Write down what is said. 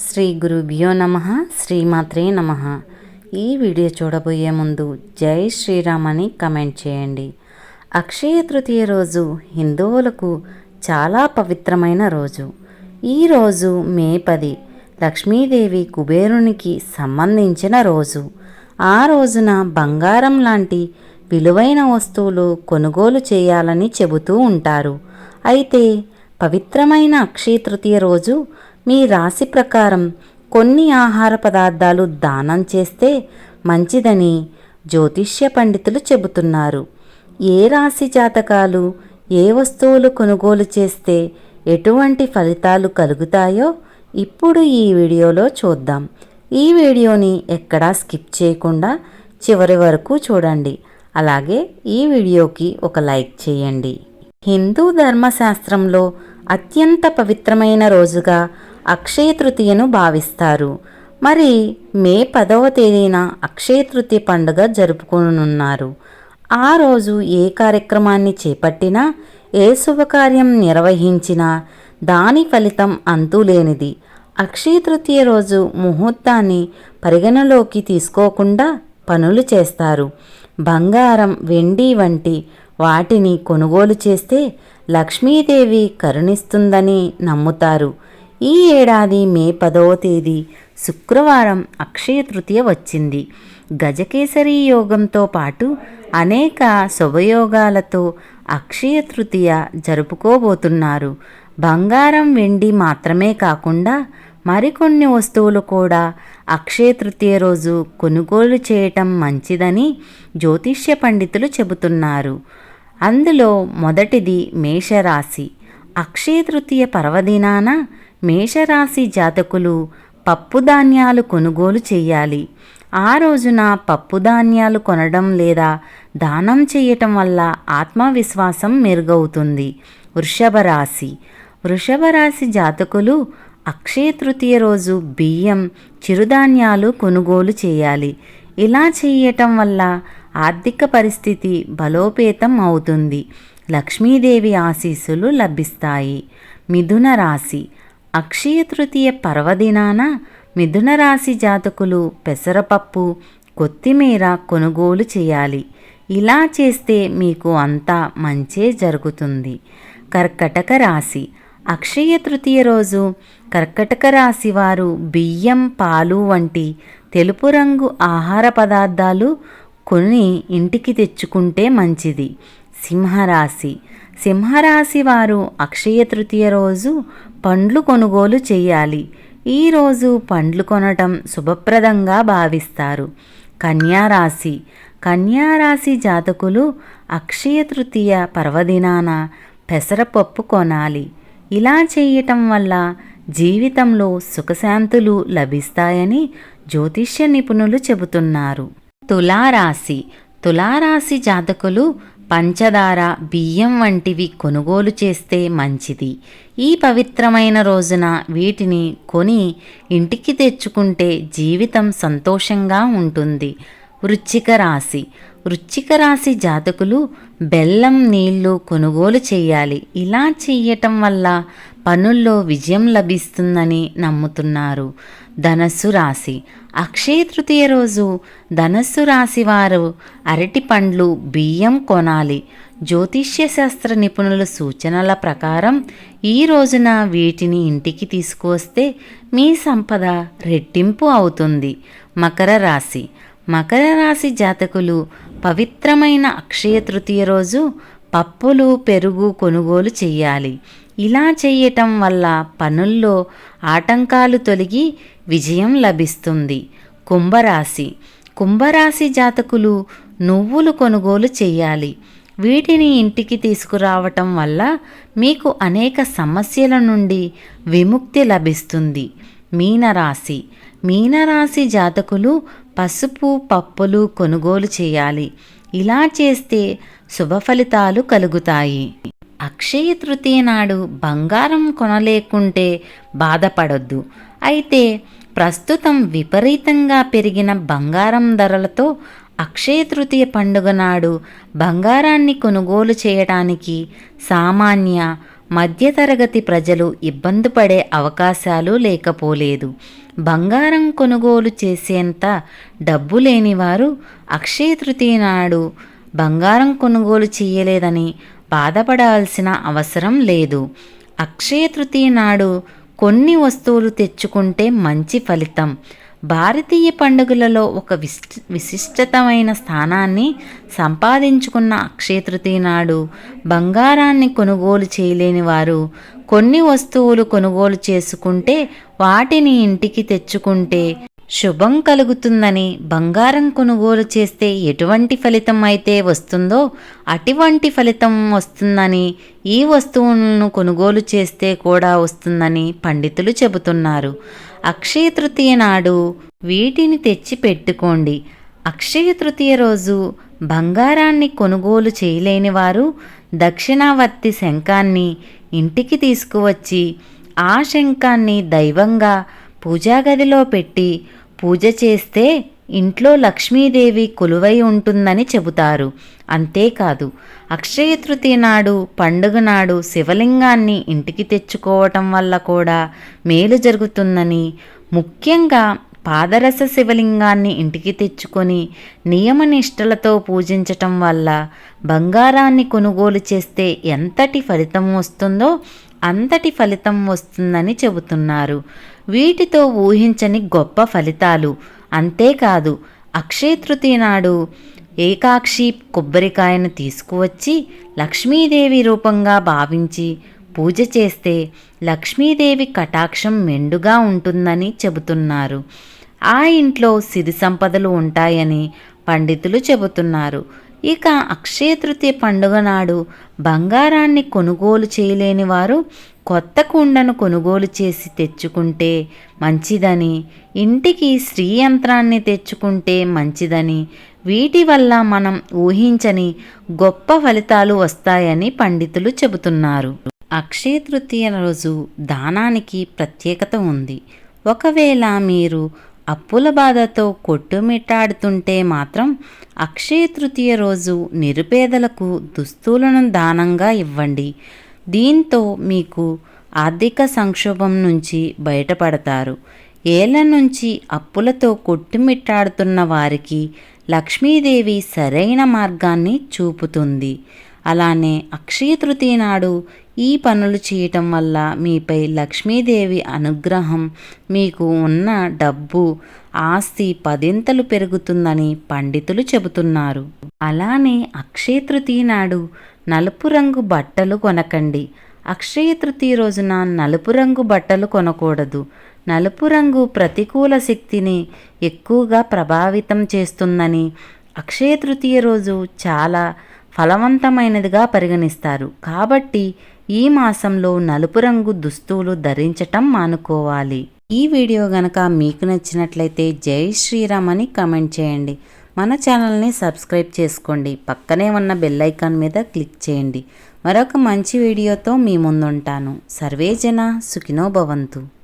శ్రీ గురుభ్యో నమ శ్రీమాత్రే నమ. ఈ వీడియో చూడబోయే ముందు జై శ్రీరామ్ అని కమెంట్ చేయండి. అక్షయ తృతీయ రోజు హిందువులకు చాలా పవిత్రమైన రోజు. ఈ రోజు మే పది లక్ష్మీదేవి కుబేరునికి సంబంధించిన రోజు. ఆ రోజున బంగారం లాంటి విలువైన వస్తువులు కొనుగోలు చేయాలని చెబుతూ ఉంటారు. అయితే పవిత్రమైన అక్షయ తృతీయ రోజు మీ రాశి ప్రకారం కొన్ని ఆహార పదార్థాలు దానం చేస్తే మంచిదని జ్యోతిష్య పండితులు చెబుతున్నారు. ఏ రాశి జాతకాలు ఏ వస్తువులు కొనుగోలు చేస్తే ఎటువంటి ఫలితాలు కలుగుతాయో ఇప్పుడు ఈ వీడియోలో చూద్దాం. ఈ వీడియోని ఎక్కడా స్కిప్ చేయకుండా చివరి వరకు చూడండి. అలాగే ఈ వీడియోకి ఒక లైక్ చేయండి. హిందూ ధర్మశాస్త్రంలో అత్యంత పవిత్రమైన రోజుగా అక్షయ తృతీయను భావిస్తారు. మరి మే పదవ తేదీన అక్షయ తృతీయ పండుగ జరుపుకోనున్నారు. ఆ రోజు ఏ కార్యక్రమాన్ని చేపట్టినా ఏ శుభకార్యం నిర్వహించినా దాని ఫలితం అంతులేనిది అక్షయ తృతీయ రోజు ముహూర్తాన్ని పరిగణలోకి తీసుకోకుండా పనులు చేస్తారు. బంగారం వెండి వంటి వాటిని కొనుగోలు చేస్తే లక్ష్మీదేవి కరుణిస్తుందని నమ్ముతారు. ఈ ఏడాది మే పదవ తేదీ శుక్రవారం అక్షయ తృతీయ వచ్చింది. గజకేసరి యోగంతో పాటు అనేక శుభయోగాలతో అక్షయ తృతీయ జరుపుకోబోతున్నారు. బంగారం వెండి మాత్రమే కాకుండా మరికొన్ని వస్తువులు కూడా అక్షయ తృతీయ రోజు కొనుగోలు చేయటం మంచిదని జ్యోతిష్య పండితులు చెబుతున్నారు. అందులో మొదటిది మేషరాశి. అక్షయ తృతీయ పర్వదినాన మేషరాశి జాతకులు పప్పుధాన్యాలు కొనుగోలు చేయాలి. ఆ రోజున పప్పుధాన్యాలు కొనడం లేదా దానం చేయటం వల్ల ఆత్మవిశ్వాసం మెరుగవుతుంది. వృషభ రాశి. వృషభ రాశి జాతకులు అక్షయ తృతీయ రోజు బియ్యం చిరుధాన్యాలు కొనుగోలు చేయాలి. ఇలా చేయటం వల్ల ఆర్థిక పరిస్థితి బలోపేతం అవుతుంది. లక్ష్మీదేవి ఆశీస్సులు లభిస్తాయి. మిథున రాశి. అక్షయ తృతీయ పర్వదినాన మిథున రాశి జాతకులు పెసరపప్పు కొత్తిమీర కొనుగోలు చేయాలి. ఇలా చేస్తే మీకు అంతా మంచే జరుగుతుంది. కర్కటక రాశి. అక్షయ తృతీయ రోజు కర్కటక రాశి వారు బియ్యం పాలు వంటి తెలుపు రంగు ఆహార పదార్థాలు కొని ఇంటికి తెచ్చుకుంటే మంచిది. సింహరాశి. సింహరాశి వారు అక్షయ తృతీయ రోజు పండ్లు కొనుగోలు చేయాలి. ఈరోజు పండ్లు కొనటం శుభప్రదంగా భావిస్తారు. కన్యారాశి కన్యారాశి జాతకులు అక్షయ తృతీయ పర్వదినాన పెసరపప్పు కొనాలి. ఇలా చేయటం వల్ల జీవితంలో సుఖశాంతులు లభిస్తాయని జ్యోతిష్య నిపుణులు చెబుతున్నారు. తులారాశి. తులారాశి జాతకులు పంచదార బియ్యం వంటివి కొనుగోలు చేస్తే మంచిది. ఈ పవిత్రమైన రోజున వీటిని కొని ఇంటికి తెచ్చుకుంటే జీవితం సంతోషంగా ఉంటుంది. వృచ్చిక రాశి. వృచ్చిక రాశి జాతకులు బెల్లం నీళ్ళు కొనుగోలు చేయాలి. ఇలా చేయటం వల్ల పనుల్లో విజయం లభిస్తుందని నమ్ముతున్నారు. ధనస్సు రాశి. అక్షయ తృతీయ రోజు ధనస్సు రాశి వారు అరటి పండ్లు బియ్యం కొనాలి. జ్యోతిష్య శాస్త్ర నిపుణుల సూచనల ప్రకారం ఈ రోజున వీటిని ఇంటికి తీసుకువస్తే మీ సంపద రెట్టింపు అవుతుంది. మకర రాశి. మకర రాశి జాతకులు పవిత్రమైన అక్షయ తృతీయ రోజు పప్పులు పెరుగు కొనుగోలు చేయాలి. ఇలా చేయటం వల్ల పనుల్లో ఆటంకాలు తొలగి విజయం లభిస్తుంది. కుంభరాశి. కుంభరాశి జాతకులు నువ్వులు కొనుగోలు చేయాలి. వీటిని ఇంటికి తీసుకురావటం వల్ల మీకు అనేక సమస్యల నుండి విముక్తి లభిస్తుంది. మీనరాశి. మీనరాశి జాతకులు పసుపు పప్పులు కొనుగోలు చేయాలి. ఇలా చేస్తే శుభ ఫలితాలు కలుగుతాయి. అక్షయ తృతీయ నాడు బంగారం కొనలేకుంటే బాధపడొద్దు. అయితే ప్రస్తుతం విపరీతంగా పెరిగిన బంగారం ధరలతో అక్షయ తృతీయ పండుగ నాడు బంగారాన్ని కొనుగోలు చేయడానికి సామాన్య మధ్యతరగతి ప్రజలు ఇబ్బంది పడే అవకాశాలు లేకపోలేదు. బంగారం కొనుగోలు చేసేంత డబ్బు లేనివారు అక్షయ తృతీయ నాడు బంగారం కొనుగోలు చేయలేదని బాధపడాల్సిన అవసరం లేదు. అక్షయ తృతీయ నాడు కొన్ని వస్తువులు తెచ్చుకుంటే మంచి ఫలితం. భారతీయ పండుగలలో ఒక విశిష్ట విశిష్టతమైన స్థానాన్ని సంపాదించుకున్న అక్షయతృతీయ నాడు బంగారాన్ని కొనుగోలు చేయలేని వారు కొన్ని వస్తువులు కొనుగోలు చేసుకుంటే వాటిని ఇంటికి తెచ్చుకుంటే శుభం కలుగుతుందని బంగారం కొనుగోలు చేస్తే ఎటువంటి ఫలితం అయితే వస్తుందో అటువంటి ఫలితం వస్తుందని ఈ వస్తువులను కొనుగోలు చేస్తే కూడా వస్తుందని పండితులు చెబుతున్నారు. అక్షయ తృతీయ నాడు వీటిని తెచ్చి పెట్టుకోండి. అక్షయ తృతీయ రోజు బంగారాన్ని కొనుగోలు చేయలేని వారు దక్షిణావర్తి శంఖాన్ని ఇంటికి తీసుకువచ్చి ఆ శంఖాన్ని దైవంగా పూజాగదిలో పెట్టి పూజ చేస్తే ఇంట్లో లక్ష్మీదేవి కొలువై ఉంటుందని చెబుతారు. అంతేకాదు అక్షయ తృతీయ నాడు పండుగ నాడు శివలింగాన్ని ఇంటికి తెచ్చుకోవటం వల్ల కూడా మేలు జరుగుతుందని ముఖ్యంగా పాదరస శివలింగాన్ని ఇంటికి తెచ్చుకొని నియమనిష్టలతో పూజించటం వల్ల బంగారాన్ని కొనుగోలు చేస్తే ఎంతటి ఫలితం వస్తుందో అంతటి ఫలితం వస్తుందని చెబుతున్నారు. వీటితో ఊహించని గొప్ప ఫలితాలు. అంతేకాదు అక్షయ తృతీయ నాడు ఏకాక్షి కొబ్బరికాయను తీసుకువచ్చి లక్ష్మీదేవి రూపంగా భావించి పూజ చేస్తే లక్ష్మీదేవి కటాక్షం మెండుగా ఉంటుందని చెబుతున్నారు. ఆ ఇంట్లో సిరి సంపదలు ఉంటాయని పండితులు చెబుతున్నారు. ఇక అక్షయ తృతీయ పండుగ నాడు బంగారాన్ని కొనుగోలు చేయలేని వారు కొత్త కుండను కొనుగోలు చేసి తెచ్చుకుంటే మంచిదని ఇంటికి స్త్రీ యంత్రాన్ని తెచ్చుకుంటే మంచిదని వీటి వల్ల మనం ఊహించని గొప్ప ఫలితాలు వస్తాయని పండితులు చెబుతున్నారు. అక్షయ తృతీయ రోజు దానానికి ప్రత్యేకత ఉంది. ఒకవేళ మీరు అప్పుల బాధతో కొట్టుమిట్టాడుతుంటే మాత్రం అక్షయ తృతీయ రోజు నిరుపేదలకు దుస్తులను దానంగా ఇవ్వండి. దీంతో మీకు ఆర్థిక సంక్షోభం నుంచి బయటపడతారు. ఏళ్ళ నుంచి అప్పులతో కొట్టుమిట్టాడుతున్న వారికి లక్ష్మీదేవి సరైన మార్గాన్ని చూపుతుంది. అలానే అక్షయ తృతీయ నాడు ఈ పనులు చేయటం వల్ల మీపై లక్ష్మీదేవి అనుగ్రహం మీకు ఉన్న డబ్బు ఆస్తి పదింతలు పెరుగుతుందని పండితులు చెబుతున్నారు. అలానే అక్షయ తృతీయ నాడు నలుపు రంగు బట్టలు కొనకండి. అక్షయ తృతీయ రోజున నలుపు రంగు బట్టలు కొనకూడదు. నలుపు రంగు ప్రతికూల శక్తిని ఎక్కువగా ప్రభావితం చేస్తుందని అక్షయ తృతీయ రోజు చాలా ఫలవంతమైనదిగా పరిగణిస్తారు. కాబట్టి ఈ మాసంలో నలుపు రంగు దుస్తువులు ధరించటం మానుకోవాలి. ఈ వీడియో గనక మీకు నచ్చినట్లయితే జై శ్రీరామ్ అని కమెంట్ చేయండి. మన ఛానల్ని సబ్స్క్రైబ్ చేసుకోండి. పక్కనే ఉన్న బెల్ ఐకాన్ మీద క్లిక్ చేయండి. మరొక మంచి వీడియోతో మీ ముందుంటాను. సర్వేజన సుఖినో భవంతు.